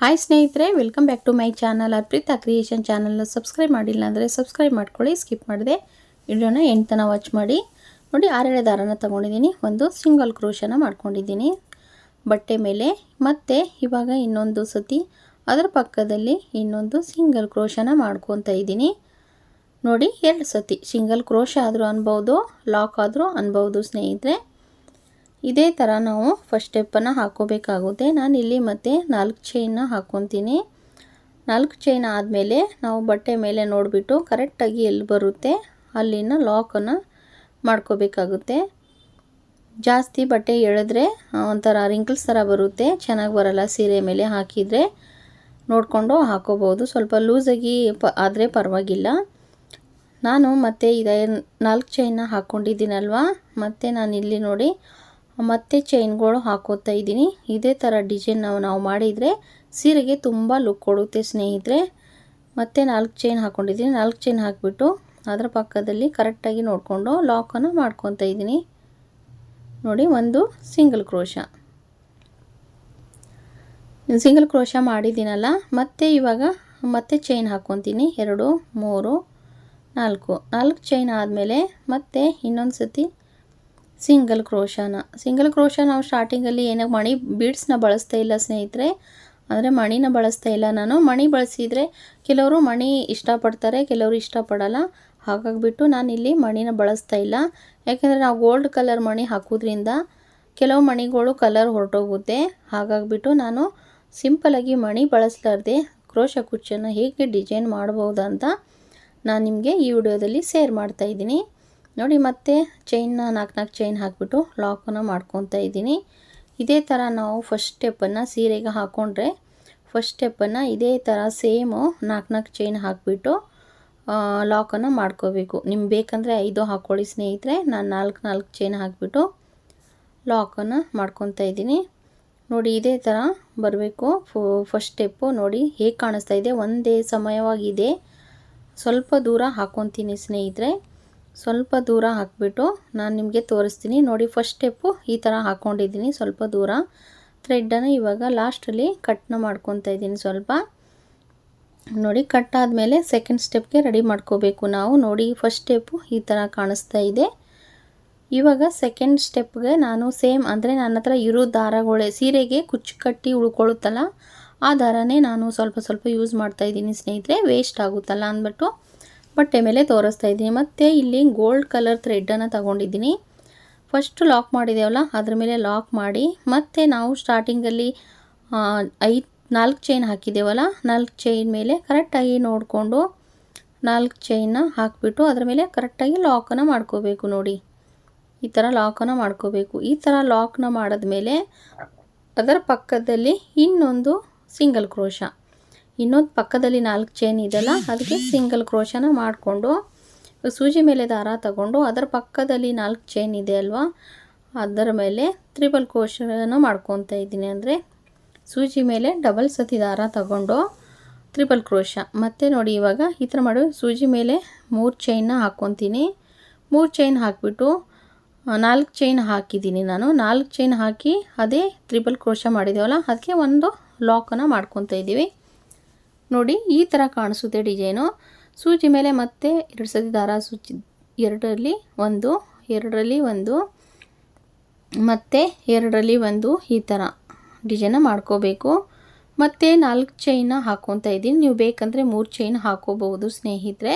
Hi ಸ್ನೇಹಿತರೆ welcome back to my channel Arpita creation ಚಾನಲ್ನ subscribe ಮಾಡಿಲ್ಲ ಅಂದರೆ ಸಬ್ಸ್ಕ್ರೈಬ್ ಮಾಡ್ಕೊಳ್ಳಿ ಸ್ಕಿಪ್ ಮಾಡಿದೆ. ವಿಡಿಯೋನ ಎಂಟನ ವಾಚ್ ಮಾಡಿ. ನೋಡಿ, ಆರೇಳೆ ದಾರನ ತೊಗೊಂಡಿದ್ದೀನಿ. ಒಂದು ಸಿಂಗಲ್ ಕ್ರೋಶನ ಮಾಡ್ಕೊಂಡಿದ್ದೀನಿ. ಬಟ್ಟೆ ಮೇಲೆ, ಮತ್ತು ಇವಾಗ ಇನ್ನೊಂದು ಸತಿ ಅದರ ಪಕ್ಕದಲ್ಲಿ ಇನ್ನೊಂದು ಸಿಂಗಲ್ ಕ್ರೋಶನ ಮಾಡ್ಕೊತಾ ಇದ್ದೀನಿ. ನೋಡಿ, ಎರಡು ಸತಿ. ಸಿಂಗಲ್ ಕ್ರೋಶ ಆದರೂ ಅನ್ಬೋದು ಲಾಕ್ ಆದರೂ ಅನ್ಬೋದು ಸ್ನೇಹಿತರೆ. ಇದೇ ಥರ ನಾವು ಫಸ್ಟ್ ಸ್ಟೆಪ್ಪನ್ನು ಹಾಕೋಬೇಕಾಗುತ್ತೆ. ನಾನು ಇಲ್ಲಿ ಮತ್ತೆ ನಾಲ್ಕು ಚೈನ್ನ ಹಾಕ್ಕೊತೀನಿ ನಾಲ್ಕು ಚೈನ್ ಆದಮೇಲೆ ನಾವು ಬಟ್ಟೆ ಮೇಲೆ ನೋಡಿಬಿಟ್ಟು ಕರೆಕ್ಟಾಗಿ ಎಲ್ಲಿ ಬರುತ್ತೆ, ಅಲ್ಲಿನ ಲಾಕನ್ನು ಮಾಡ್ಕೋಬೇಕಾಗುತ್ತೆ. ಜಾಸ್ತಿ ಬಟ್ಟೆ ಎಳೆದ್ರೆ ಒಂಥರ ರಿಂಕಲ್ಸ್ ಥರ ಬರುತ್ತೆ. ಚೆನ್ನಾಗಿ ಬರಲ್ಲ ಸೀರೆ ಮೇಲೆ ಹಾಕಿದರೆ. ನೋಡಿಕೊಂಡು ಹಾಕೋಬೋದು ಸ್ವಲ್ಪ ಲೂಸಾಗಿ ಪ, ಆದರೆ ಪರವಾಗಿಲ್ಲ. ನಾನು ಮತ್ತೆ ಇದೇ ನಾಲ್ಕು ಚೈನ್ನ ಹಾಕ್ಕೊಂಡಿದ್ದೀನಲ್ವ ಮತ್ತು ನಾನು ಇಲ್ಲಿ ನೋಡಿ ಮತ್ತೆ ಚೈನ್ಗಳು ಹಾಕೋತಾ ಇದ್ದೀನಿ. ಇದೇ ಥರ ಡಿಸೈನ್ ನಾವು ನಾವು ಮಾಡಿದರೆ ಸೀರೆಗೆ ತುಂಬ ಲುಕ್ ಕೊಡುತ್ತೆ ಸ್ನೇಹಿತರೆ. ಮತ್ತೆ ನಾಲ್ಕು ಚೈನ್ ಹಾಕ್ಕೊಂಡಿದ್ದೀನಿ ನಾಲ್ಕು ಚೈನ್ ಹಾಕಿಬಿಟ್ಟು ಅದರ ಪಕ್ಕದಲ್ಲಿ ಕರೆಕ್ಟಾಗಿ ನೋಡಿಕೊಂಡು ಲಾಕನ್ನು ಮಾಡ್ಕೊತಾ ಇದ್ದೀನಿ. ನೋಡಿ, ಒಂದು ಸಿಂಗಲ್ ಕ್ರೋಶ ಸಿಂಗಲ್ ಕ್ರೋಶ ಮಾಡಿದ್ದೀನಲ್ಲ, ಮತ್ತೆ ಇವಾಗ ಮತ್ತೆ ಚೈನ್ ಹಾಕ್ಕೊತೀನಿ ಎರಡು, ಮೂರು, ನಾಲ್ಕು. ನಾಲ್ಕು ಚೈನ್ ಆದಮೇಲೆ ಮತ್ತೆ ಇನ್ನೊಂದು ಸತಿ ಸಿಂಗಲ್ ಕ್ರೋಶನ. ಸಿಂಗಲ್ ಕ್ರೋಶ ನಾವು ಸ್ಟಾರ್ಟಿಂಗಲ್ಲಿ ಏನಾಗ ಮಣಿ ಬೀಡ್ಸ್ನ ಬಳಸ್ತಾ ಇಲ್ಲ ಸ್ನೇಹಿತರೆ. ಅಂದರೆ ಮಣಿನ ಬಳಸ್ತಾ ಇಲ್ಲ ನಾನು. ಮಣಿ ಬಳಸಿದರೆ ಕೆಲವರು ಮಣಿ ಇಷ್ಟಪಡ್ತಾರೆ, ಕೆಲವರು ಇಷ್ಟಪಡಲ್ಲ. ಹಾಗಾಗಿಬಿಟ್ಟು ನಾನು ಇಲ್ಲಿ ಮಣಿನ ಬಳಸ್ತಾ ಇಲ್ಲ. ಯಾಕೆಂದರೆ ನಾವು ಗೋಲ್ಡ್ ಕಲರ್ ಮಣಿ ಹಾಕೋದ್ರಿಂದ ಕೆಲವು ಮಣಿಗಳು ಕಲರ್ ಹೊರಟೋಗುತ್ತೆ. ಹಾಗಾಗಿಬಿಟ್ಟು ನಾನು ಸಿಂಪಲಾಗಿ ಮಣಿ ಬಳಸಲಾರ್ದೆ ಕ್ರೋಶ ಕುಚ್ಚನ್ನು ಹೇಗೆ ಡಿಸೈನ್ ಮಾಡ್ಬೋದು ಅಂತ ನಾನು ನಿಮಗೆ ಈ ವಿಡಿಯೋದಲ್ಲಿ ಶೇರ್ ಮಾಡ್ತಾಯಿದ್ದೀನಿ ನೋಡಿ, ಮತ್ತೆ ಚೈನ್ನ ನಾಲ್ಕು ನಾಲ್ಕು ಚೈನ್ ಹಾಕಿಬಿಟ್ಟು ಲಾಕನ್ನು ಮಾಡ್ಕೊತಾ ಇದ್ದೀನಿ. ಇದೇ ಥರ ನಾವು ಫಸ್ಟ್ ಸ್ಟೆಪ್ಪನ್ನು ಸೀರೆಗೆ ಹಾಕ್ಕೊಂಡ್ರೆ ಫಸ್ಟ್ ಸ್ಟೆಪ್ಪನ್ನು ಇದೇ ಥರ ಸೇಮು ನಾಲ್ಕು ನಾಲ್ಕು ಚೈನ್ ಹಾಕಿಬಿಟ್ಟು ಲಾಕನ್ನು ಮಾಡ್ಕೋಬೇಕು. ನಿಮ್ಗೆ ಬೇಕಂದರೆ ಐದು ಹಾಕ್ಕೊಳ್ಳಿ ಸ್ನೇಹಿತರೆ. ನಾನು ನಾಲ್ಕು ನಾಲ್ಕು ಚೈನ್ ಹಾಕಿಬಿಟ್ಟು ಲಾಕನ್ನು ಮಾಡ್ಕೊತಾ ಇದ್ದೀನಿ. ನೋಡಿ, ಇದೇ ಥರ ಬರಬೇಕು. ಫಸ್ಟ್ ಸ್ಟೆಪ್ಪು ನೋಡಿ ಹೇಗೆ ಕಾಣಿಸ್ತಾ ಇದೆ. ಒಂದೇ ಸಮಯವಾಗಿದೆ. ಸ್ವಲ್ಪ ದೂರ ಹಾಕ್ಕೊತೀನಿ ಸ್ನೇಹಿತರೆ. ಸ್ವಲ್ಪ ದೂರ ಹಾಕಿಬಿಟ್ಟು ನಾನು ನಿಮಗೆ ತೋರಿಸ್ತೀನಿ. ನೋಡಿ ಫಸ್ಟ್ ಸ್ಟೆಪ್ಪು ಈ ಥರ ಹಾಕ್ಕೊಂಡಿದ್ದೀನಿ ಸ್ವಲ್ಪ ದೂರ. ಥ್ರೆಡ್ಡನ್ನು ಇವಾಗ ಲಾಸ್ಟಲ್ಲಿ ಕಟ್ನ ಮಾಡ್ಕೊತಾ ಇದ್ದೀನಿ ಸ್ವಲ್ಪ. ನೋಡಿ ಕಟ್ ಆದಮೇಲೆ ಸೆಕೆಂಡ್ ಸ್ಟೆಪ್ಗೆ ರೆಡಿ ಮಾಡ್ಕೋಬೇಕು ನಾವು. ನೋಡಿ ಫಸ್ಟ್ ಸ್ಟೆಪ್ಪು ಈ ಥರ ಕಾಣಿಸ್ತಾ ಇದೆ. ಇವಾಗ ಸೆಕೆಂಡ್ ಸ್ಟೆಪ್ಗೆ ನಾನು ಸೇಮ್ ಅಂದರೆ ನನ್ನ ಹತ್ರ ಇರೋ ದಾರಗಳೇ, ಸೀರೆಗೆ ಕುಚ್ಚು ಕಟ್ಟಿ ಉಳ್ಕೊಳ್ಳುತ್ತಲ್ಲ, ಆ ದಾರನೇ ನಾನು ಸ್ವಲ್ಪ ಸ್ವಲ್ಪ ಯೂಸ್ ಮಾಡ್ತಾಯಿದ್ದೀನಿ ಸ್ನೇಹಿತರೆ. ವೇಸ್ಟ್ ಆಗುತ್ತಲ್ಲ ಅಂದ್ಬಿಟ್ಟು. ಬಟ್ಟೆ ಮೇಲೆ ತೋರಿಸ್ತಾ ಇದ್ದೀನಿ. ಮತ್ತು ಇಲ್ಲಿ ಗೋಲ್ಡ್ ಕಲರ್ ಥ್ರೆಡ್ಡನ್ನು ತಗೊಂಡಿದ್ದೀನಿ. ಫಸ್ಟ್ ಲಾಕ್ ಮಾಡಿದ್ದೇವಲ್ಲ ಅದ್ರ ಮೇಲೆ ಲಾಕ್ ಮಾಡಿ, ಮತ್ತು ನಾವು ಸ್ಟಾರ್ಟಿಂಗಲ್ಲಿ ಐದು, ನಾಲ್ಕು ಚೈನ್ ಹಾಕಿದ್ದೇವಲ್ಲ ನಾಲ್ಕು ಚೈನ್ ಮೇಲೆ ಕರೆಕ್ಟಾಗಿ ನೋಡಿಕೊಂಡು ನಾಲ್ಕು ಚೈನ್ನ ಹಾಕಿಬಿಟ್ಟು ಅದ್ರ ಮೇಲೆ ಕರೆಕ್ಟಾಗಿ ಲಾಕನ್ನು ಮಾಡ್ಕೋಬೇಕು ನೋಡಿ. ಈ ಥರ ಲಾಕನ್ನು ಮಾಡ್ಕೋಬೇಕು. ಈ ಥರ ಲಾಕ್ನ ಮಾಡಿದ್ಮೇಲೆ ಅದರ ಪಕ್ಕದಲ್ಲಿ ಇನ್ನೊಂದು ಸಿಂಗಲ್ ಕ್ರೋಶ ಇನ್ನೊಂದು ಪಕ್ಕದಲ್ಲಿ ನಾಲ್ಕು ಚೈನ್ ಇದೆಲ್ಲ, ಅದಕ್ಕೆ ಸಿಂಗಲ್ ಕ್ರೋಶನ ಮಾಡಿಕೊಂಡು, ಸೂಜಿ ಮೇಲೆ ದಾರ ತಗೊಂಡು ಅದರ ಪಕ್ಕದಲ್ಲಿ ನಾಲ್ಕು ಚೈನ್ ಇದೆ ಅಲ್ವಾ? ಅದರ ಮೇಲೆ ತ್ರಿಬಲ್ ಕ್ರೋಶನ ಮಾಡ್ಕೊತಾ ಇದ್ದೀನಿ. ಅಂದರೆ ಸೂಜಿ ಮೇಲೆ ಡಬಲ್ ಸತಿ ದಾರ ತಗೊಂಡು ತ್ರಿಬಲ್ ಕ್ರೋಶ ಮತ್ತು ನೋಡಿ ಇವಾಗ ಈ ಥರ ಮಾಡಿ. ಸೂಜಿ ಮೇಲೆ ಮೂರು ಚೈನ್ನ ಹಾಕ್ಕೊತೀನಿ ಮೂರು ಚೈನ್ ಹಾಕಿಬಿಟ್ಟು ನಾಲ್ಕು ಚೈನ್ ಹಾಕಿದ್ದೀನಿ ನಾನು. ನಾಲ್ಕು ಚೈನ್ ಹಾಕಿ ಅದೇ ತ್ರಿಬಲ್ ಕ್ರೋಶ ಮಾಡಿದ್ದೇವಲ್ಲ, ಅದಕ್ಕೆ ಒಂದು ಲಾಕನ್ನು ಮಾಡ್ಕೊತಾ ಇದ್ದೀವಿ. ನೋಡಿ, ಈ ಥರ ಕಾಣಿಸುತ್ತೆ ಡಿಸೈನು. ಸೂಜಿ ಮೇಲೆ ಮತ್ತೆ ಎರಡು ಸತಿ ದಾರ ಸೂಚಿ, ಎರಡರಲ್ಲಿ ಒಂದು ಎರಡರಲ್ಲಿ ಒಂದು, ಮತ್ತೆ ಎರಡರಲ್ಲಿ ಒಂದು ಈ ಥರ ಡಿಸೈನ ಮಾಡ್ಕೋಬೇಕು. ಮತ್ತು ನಾಲ್ಕು ಚೈನ ಹಾಕ್ಕೊತಾ ಇದ್ದೀನಿ. ನೀವು ಬೇಕಂದರೆ ಮೂರು ಚೈನ್ ಹಾಕೋಬಹುದು ಸ್ನೇಹಿತರೆ.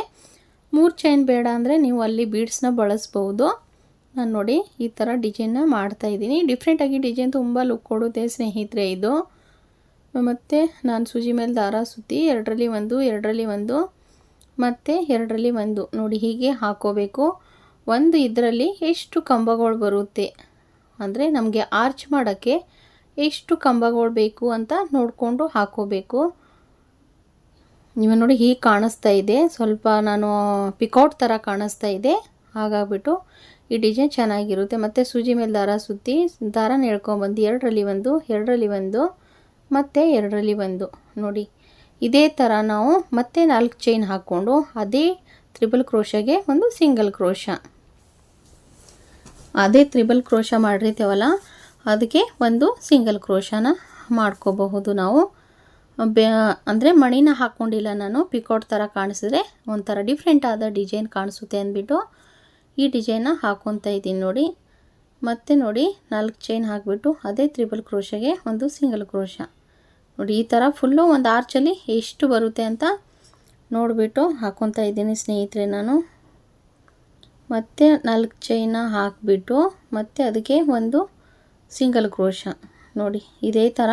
ಮೂರು ಚೈನ್ ಬೇಡ ಅಂದರೆ ನೀವು ಅಲ್ಲಿ ಬೀಡ್ಸ್ನ ಬಳಸ್ಬೋದು ನಾನು ನೋಡಿ ಈ ಥರ ಡಿಸೈನ್ನ ಮಾಡ್ತಾಯಿದ್ದೀನಿ ಡಿಫ್ರೆಂಟಾಗಿ ಡಿಸೈನ್ ತುಂಬ ಲುಕ್ ಕೊಡುತ್ತೆ ಸ್ನೇಹಿತರೆ ಇದು. ಮತ್ತು ನಾನು ಸೂಜಿ ಮೇಲೆ ದಾರ ಸುತ್ತಿ ಎರಡರಲ್ಲಿ ಒಂದು ಎರಡರಲ್ಲಿ ಒಂದು, ಮತ್ತು ಎರಡರಲ್ಲಿ ಒಂದು. ನೋಡಿ ಹೀಗೆ ಹಾಕೋಬೇಕು. ಒಂದು ಇದರಲ್ಲಿ ಎಷ್ಟು ಕಂಬಗಳು ಬರುತ್ತೆ? ಅಂದರೆ ನಮಗೆ ಆರ್ಚ್ ಮಾಡೋಕ್ಕೆ ಎಷ್ಟು ಕಂಬಗಳು ಬೇಕು ಅಂತ ನೋಡಿಕೊಂಡು ಹಾಕೋಬೇಕು. ನೀವು ನೋಡಿ ಹೀಗೆ ಕಾಣಿಸ್ತಾ ಇದೆ. ಸ್ವಲ್ಪ ನಾನು ಪಿಕೌಟ್ ಥರ ಕಾಣಿಸ್ತಾ ಇದೆ. ಹಾಗಾಗ್ಬಿಟ್ಟು ಈ ಡಿಸೈನ್ ಚೆನ್ನಾಗಿರುತ್ತೆ. ಮತ್ತು ಸೂಜಿ ಮೇಲೆ ದಾರ ಸುತ್ತಿ ದಾರನ ಎಳ್ಕೊಂಬಂದು, ಎರಡರಲ್ಲಿ ಒಂದು ಎರಡರಲ್ಲಿ ಒಂದು ಮತ್ತು ಎರಡರಲ್ಲಿ ಒಂದು. ನೋಡಿ, ಇದೇ ಥರ ನಾವು ಮತ್ತೆ ನಾಲ್ಕು ಚೈನ್ ಹಾಕ್ಕೊಂಡು ಅದೇ ತ್ರಿಬಲ್ ಕ್ರೋಶಗೆ ಒಂದು ಸಿಂಗಲ್ ಕ್ರೋಶ ಅದೇ ತ್ರಿಬಲ್ ಕ್ರೋಶ ಮಾಡಿರ್ತೀವಲ್ಲ, ಅದಕ್ಕೆ ಒಂದು ಸಿಂಗಲ್ ಕ್ರೋಶನ ಮಾಡ್ಕೋಬಹುದು ನಾವು. ಬೆ, ಅಂದರೆ ಮಣಿನ ಹಾಕ್ಕೊಂಡಿಲ್ಲ ನಾನು ಪಿಕೋಟ್ ಥರ ಕಾಣಿಸಿದ್ರೆ ಒಂಥರ ಡಿಫ್ರೆಂಟ್ ಆದ ಡಿಸೈನ್ ಕಾಣಿಸುತ್ತೆ ಅಂದ್ಬಿಟ್ಟು ಈ ಡಿಸೈನ್ನ ಹಾಕ್ಕೊತಾ ಇದ್ದೀನಿ ನೋಡಿ. ಮತ್ತೆ ನೋಡಿ, ನಾಲ್ಕು ಚೈನ್ ಹಾಕಿಬಿಟ್ಟು ಅದೇ ತ್ರಿಬಲ್ ಕ್ರೋಶಗೆ ಒಂದು ಸಿಂಗಲ್ ಕ್ರೋಶ ನೋಡಿ, ಈ ಥರ ಫುಲ್ಲು ಒಂದು ಆರ್ಚಲ್ಲಿ ಎಷ್ಟು ಬರುತ್ತೆ ಅಂತ ನೋಡಿಬಿಟ್ಟು ಹಾಕ್ಕೊತಾ ಇದ್ದೀನಿ ಸ್ನೇಹಿತರೆ ನಾನು. ಮತ್ತು ನಾಲ್ಕು ಚೈನ ಹಾಕಿಬಿಟ್ಟು, ಮತ್ತು ಅದಕ್ಕೆ ಒಂದು ಸಿಂಗಲ್ ಕ್ರೋಶ ನೋಡಿ, ಇದೇ ಥರ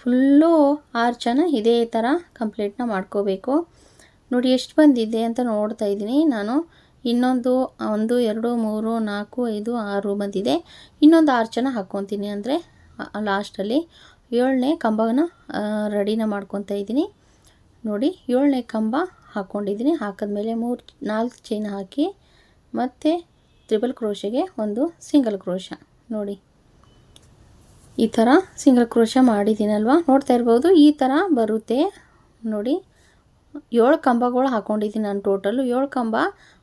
ಫುಲ್ಲು ಆರ್ಚನ ಇದೇ ಥರ ಕಂಪ್ಲೀಟ್ನ ಮಾಡ್ಕೋಬೇಕು. ನೋಡಿ, ಎಷ್ಟು ಬಂದಿದೆ ಅಂತ ನೋಡ್ತಾ ಇದ್ದೀನಿ ನಾನು. ಇನ್ನೊಂದು, ಒಂದು, ಎರಡು, ಮೂರು, ನಾಲ್ಕು, ಐದು, ಆರು ಬಂದಿದೆ. ಇನ್ನೊಂದು ಆರ್ಚನ ಹಾಕ್ಕೊತೀನಿ ಅಂದರೆ ಲಾಸ್ಟಲ್ಲಿ ಏಳನೇ ಕಂಬನ ರೆಡಿನ ಮಾಡ್ಕೊತಾ ಇದ್ದೀನಿ. ನೋಡಿ, ಏಳನೇ ಕಂಬ ಹಾಕ್ಕೊಂಡಿದ್ದೀನಿ ಹಾಕಿದ್ಮೇಲೆ ಮೂರು, ನಾಲ್ಕು ಚೈನ್ ಹಾಕಿ, ಮತ್ತು ತ್ರಿಬಲ್ ಕ್ರೋಶೆಗೆ ಒಂದು ಸಿಂಗಲ್ ಕ್ರೋಶ. ನೋಡಿ, ಈ ಥರ ಸಿಂಗಲ್ ಕ್ರೋಶ ಮಾಡಿದ್ದೀನಲ್ವ? ನೋಡ್ತಾ ಇರ್ಬೋದು, ಈ ಥರ ಬರುತ್ತೆ. ನೋಡಿ, ಏಳು ಕಂಬಗಳು ಹಾಕ್ಕೊಂಡಿದ್ದೀನಿ ನಾನು ಟೋಟಲು ಏಳು ಕಂಬ,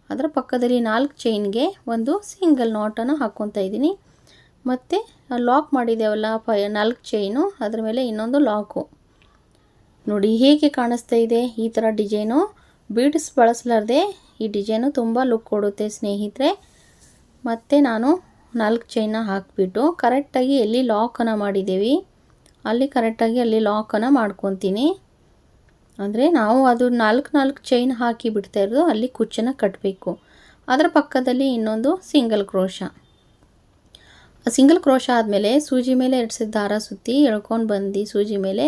ಅದರ ಪಕ್ಕದಲ್ಲಿ ನಾಲ್ಕು ಚೈನ್ಗೆ ಒಂದು ಸಿಂಗಲ್ ನಾಟನ್ನು ಹಾಕ್ಕೊತಾ ಇದ್ದೀನಿ. ಮತ್ತು ಲಾಕ್ ಮಾಡಿದ್ದೇವಲ್ಲ ಫೈ ನಾಲ್ಕು ಚೈನು ಅದ್ರ ಮೇಲೆ ಇನ್ನೊಂದು ಲಾಕು ನೋಡಿ ಹೇಗೆ ಕಾಣಿಸ್ತಾ ಇದೆ ಈ ಥರ ಡಿಸೈನು ಬೀಡ್ಸ್ ಬಳಸಲಾರ್ದೆ ಈ ಡಿಸೈನು ತುಂಬ ಲುಕ್ ಕೊಡುತ್ತೆ ಸ್ನೇಹಿತರೆ. ಮತ್ತು ನಾನು ನಾಲ್ಕು ಚೈನ ಹಾಕಿಬಿಟ್ಟು ಕರೆಕ್ಟಾಗಿ ಎಲ್ಲಿ ಲಾಕನ್ನು ಮಾಡಿದ್ದೀವಿ ಅಲ್ಲಿ ಕರೆಕ್ಟಾಗಿ ಅಲ್ಲಿ ಲಾಕನ್ನು ಮಾಡ್ಕೊತೀನಿ. ಅಂದರೆ ನಾವು ಅದು ನಾಲ್ಕು ನಾಲ್ಕು ಚೈನ್ ಹಾಕಿ ಬಿಡ್ತಾ ಇರೋದು, ಅಲ್ಲಿ ಕುಚ್ಚನ್ನು ಕಟ್ಟಬೇಕು ಅದರ ಪಕ್ಕದಲ್ಲಿ ಇನ್ನೊಂದು ಸಿಂಗಲ್ ಕ್ರೋಶ ಸಿಂಗಲ್ ಕ್ರೋಶ ಆದಮೇಲೆ ಸೂಜಿ ಮೇಲೆ ಎರಡು ದಾರ ಸುತ್ತಿ ಎಳ್ಕೊಂಡು ಬಂದು ಸೂಜಿ ಮೇಲೆ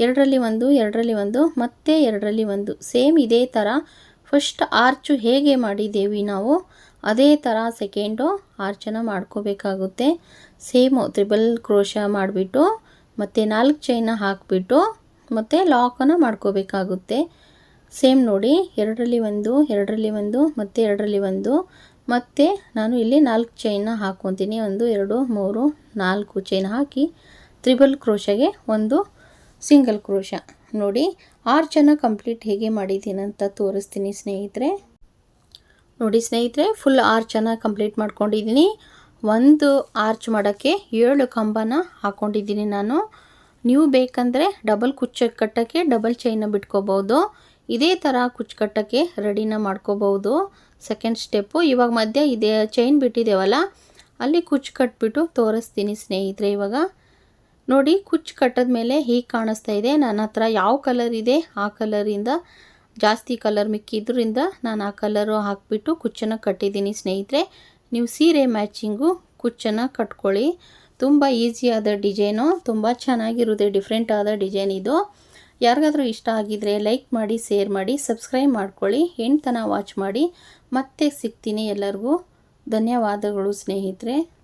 ಎರಡರಲ್ಲಿ ಒಂದು ಎರಡರಲ್ಲಿ ಒಂದು, ಮತ್ತೆ ಎರಡರಲ್ಲಿ ಒಂದು. ಸೇಮ್ ಇದೇ ಥರ ಫಸ್ಟ್ ಆರ್ಚು ಹೇಗೆ ಮಾಡಿದ್ದೇವೆ ನಾವು, ಅದೇ ಥರ ಸೆಕೆಂಡು ಆರ್ಚನ್ನು ಮಾಡ್ಕೋಬೇಕಾಗುತ್ತೆ. ಸೇಮು ತ್ರಿಬಲ್ ಕ್ರೋಶ ಮಾಡಿಬಿಟ್ಟು, ಮತ್ತು ನಾಲ್ಕು ಚೈನ ಹಾಕಿಬಿಟ್ಟು, ಮತ್ತು ಲಾಕನ್ನು ಮಾಡ್ಕೋಬೇಕಾಗುತ್ತೆ. ಸೇಮ್ ನೋಡಿ, ಎರಡರಲ್ಲಿ ಒಂದು ಎರಡರಲ್ಲಿ ಒಂದು, ಮತ್ತು ಎರಡರಲ್ಲಿ ಒಂದು. ಮತ್ತು ನಾನು ಇಲ್ಲಿ ನಾಲ್ಕು ಚೈನ್ನ ಹಾಕ್ಕೊತೀನಿ ಒಂದು, ಎರಡು, ಮೂರು, ನಾಲ್ಕು ಚೈನ್ ಹಾಕಿ ತ್ರಿಬಲ್ ಕ್ರೋಶಗೆ ಒಂದು ಸಿಂಗಲ್ ಕ್ರೋಶ. ನೋಡಿ ಆರು ಜನ ಕಂಪ್ಲೀಟ್ ಹೇಗೆ ಮಾಡಿದ್ದೀನಿ ಅಂತ ತೋರಿಸ್ತೀನಿ ಸ್ನೇಹಿತರೆ. ನೋಡಿ ಸ್ನೇಹಿತರೆ ಫುಲ್ ಆರ್ಚನ್ನು ಕಂಪ್ಲೀಟ್ ಮಾಡ್ಕೊಂಡಿದ್ದೀನಿ ಒಂದು ಆರ್ಚ್ ಮಾಡೋಕ್ಕೆ ಏಳು ಕಂಬನ ಹಾಕ್ಕೊಂಡಿದ್ದೀನಿ ನಾನು. ನೀವು ಬೇಕಂದರೆ ಡಬಲ್ ಕುಚ್ಚ ಕಟ್ಟೋಕ್ಕೆ ಡಬಲ್ ಚೈನ ಬಿಟ್ಕೋಬೋದು. ಇದೇ ಥರ ಕುಚ್ಚು ಕಟ್ಟೋಕ್ಕೆ ರೆಡಿನ ಮಾಡ್ಕೋಬೋದು. ಸೆಕೆಂಡ್ ಸ್ಟೆಪ್ಪು ಇವಾಗ ಮಧ್ಯ ಇದೆ ಚೈನ್ ಬಿಟ್ಟಿದ್ದೇವಲ್ಲ, ಅಲ್ಲಿ ಕುಚ್ಚು ಕಟ್ಬಿಟ್ಟು ತೋರಿಸ್ತೀನಿ ಸ್ನೇಹಿತರೆ ಇವಾಗ. ನೋಡಿ ಕುಚ್ಚು ಕಟ್ಟದ ಮೇಲೆ ಹೀಗೆ ಕಾಣಿಸ್ತಾ ಇದೆ. ನನ್ನ ಹತ್ರ ಯಾವ ಕಲರ್ ಇದೆ, ಆ ಕಲರಿಂದ ಜಾಸ್ತಿ ಕಲರ್ ಮಿಕ್ಕಿದ್ರಿಂದ ನಾನು ಆ ಕಲರು ಹಾಕಿಬಿಟ್ಟು ಕುಚ್ಚನ್ನು ಕಟ್ಟಿದ್ದೀನಿ ಸ್ನೇಹಿತರೆ. ನೀವು ಸೀರೆ ಮ್ಯಾಚಿಂಗು ಕುಚ್ಚನ್ನು ಕಟ್ಕೊಳ್ಳಿ. ತುಂಬ ಈಸಿಯಾದ ಡಿಸೈನು ತುಂಬ ಚೆನ್ನಾಗಿರುತ್ತೆ ಡಿಫ್ರೆಂಟಾದ ಡಿಸೈನ್ ಇದು. ಯಾರಿಗಾದ್ರೂ ಇಷ್ಟ ಆಗಿದರೆ ಲೈಕ್ ಮಾಡಿ, ಶೇರ್ ಮಾಡಿ, ಸಬ್ಸ್ಕ್ರೈಬ್ ಮಾಡ್ಕೊಳ್ಳಿ. ಹೆಣ್ತನ ವಾಚ್ ಮಾಡಿ. ಮತ್ತೆ ಸಿಗ್ತೀನಿ ಎಲ್ಲರಿಗೂ. ಧನ್ಯವಾದಗಳು ಸ್ನೇಹಿತರೆ.